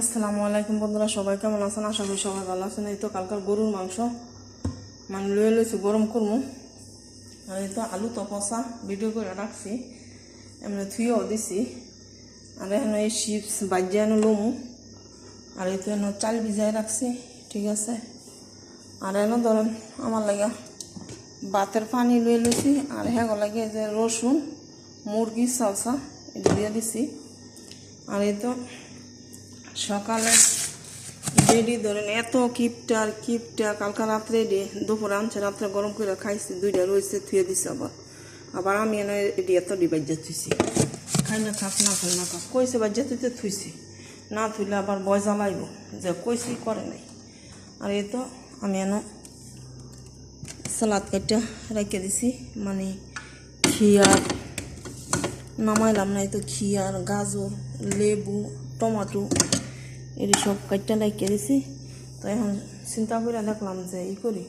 আসসালামু আলাইকুম বন্ধুরা, সবাই কেমন আছেন? আশা করি সবাই ভালো আছেন। এই তো কালকার গরুর মাংস। মানে লয়ে লইছি, গরম করব আর এই তো আলু তপসা ভিডিও করে রাখছি। এমনি থুয়েও দিছি। আর এখন এই চিপস বাজিয়ানো লমু। আর এই তো এখন চাল ভিজাই রাখছি, ঠিক আছে? আর এনে ধরেন আমার লাগা বাতের পানি লয়ে লইছি। আর হ্যাঁ লাগে যে রসুন মুরগি সালসা, এটা দিয়ে দিছি। আর এই তো সকালে রেডি ধরেন এত কিপটা কিপটা, কালকা রাত্রে রেডি দুপুরে আনছে, রাত্রে গরম করে খাইছি, দুইটা রয়েছে থুয়ে দিছে আবার। আবার আমি এনে এটি এত ডিবাই যাচ্ছি খাই না খাক না খাই না খাক কইছে বা যেতে থুইছি। না থুইলে আবার বয় জ্বালাইব, যে কইছি করে নাই। আর এই তো আমি এনে সালাদ কাটটা রেখে দিছি মানে খিয়ার নামাইলাম না, এই তো খিয়ার গাজর, লেবু টমাটো এটি সব কাটটা লাগিয়ে দিছি। তো এখন চিন্তা করে দেখলাম যে ই করি।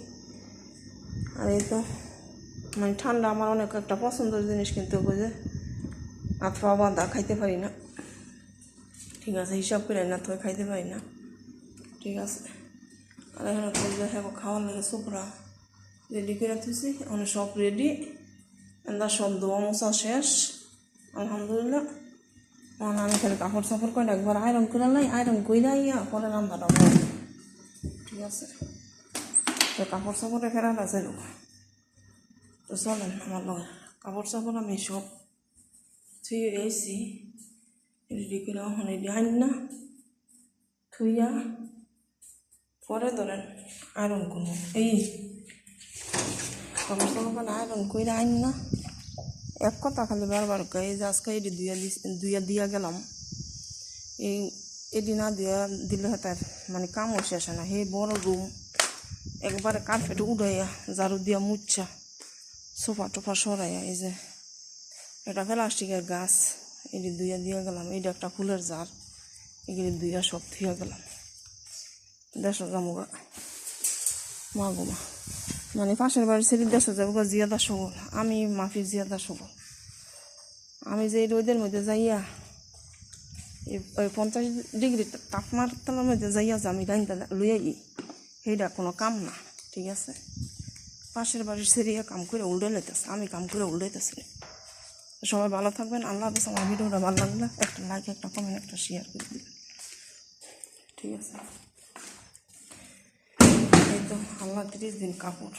আর এই তো মানে ঠান্ডা আমার অনেক একটা পছন্দের জিনিস কিন্তু যে আথা বাঁধা খাইতে পারি না। ঠিক আছে, হিসাব করে না তো খাইতে পারি না। ঠিক আছে। আর এখন হ্যাঁ খাওয়ার লাগে সুপরা রেডি করে রাখতেছি অনেক সব রেডি এন্দা সব দোয়া মশা শেষ। আলহামদুলিল্লাহ। এখন আমি খালি কাপড় সাপড় করে একবার আয়রন করে লাই আয়রন কইরা ইয়া পরে করব। ঠিক আছে? তো কাপড় সাপড়ে ফেরার আছে লোক তো চলেন, আমার লগে। কাপড় সাপড় আমি সব থুয়ে এসি রেডি করে এখন রেডি না। থুইয়া পরে ধরেন আয়রন করব এই, কাপড় সাপড় আয়রন কইরা আইন না। এক কথা খালি বারবার কয়, এই যে আজকে এটি দুইয়া দুইয়া দিয়া গেলাম, এই এটি না দিয়া দিলে তার মানে কামও শেষ না। সেই বড় রুম, একবারে কার্পেট উড়াইয়া ঝাড়ু দিয়া মুচ্ছা, সোফা টোফা সরাইয়া, এই যে এটা প্লাস্টিকের গাছ এটি দুইয়া দিয়া গেলাম এইটা একটা ফুলের জার এগুলি দুইয়া সব থুয়া গেলাম। দেশ জামুগা মা। মানে পাশের বাড়ির ছেলে দেশে যাব জিয়াদা সবল আমি মাফি জিয়াদা সবল আমি যে রোদের মধ্যে যাইয়া, এই পঞ্চাশ ডিগ্রি তাপমাত্রার মধ্যে যাইয়া যে আমি লাইনটা লইয়া ই, সেইটা কোনো কাম না, ঠিক আছে? পাশের বাড়ির সেরিয়া কাম করে উল্টে লাইতেছে, আমি কাম করে উল্টাইতেছি সবাই ভালো থাকবেন, আল্লাহ হাফিজ, আমার ভিডিওটা ভালো লাগলে একটা লাইক একটা কমেন্ট একটা শেয়ার করে দিবেন। ঠিক আছে? তো আল্লাহ তিরিশ দিন কাপড়।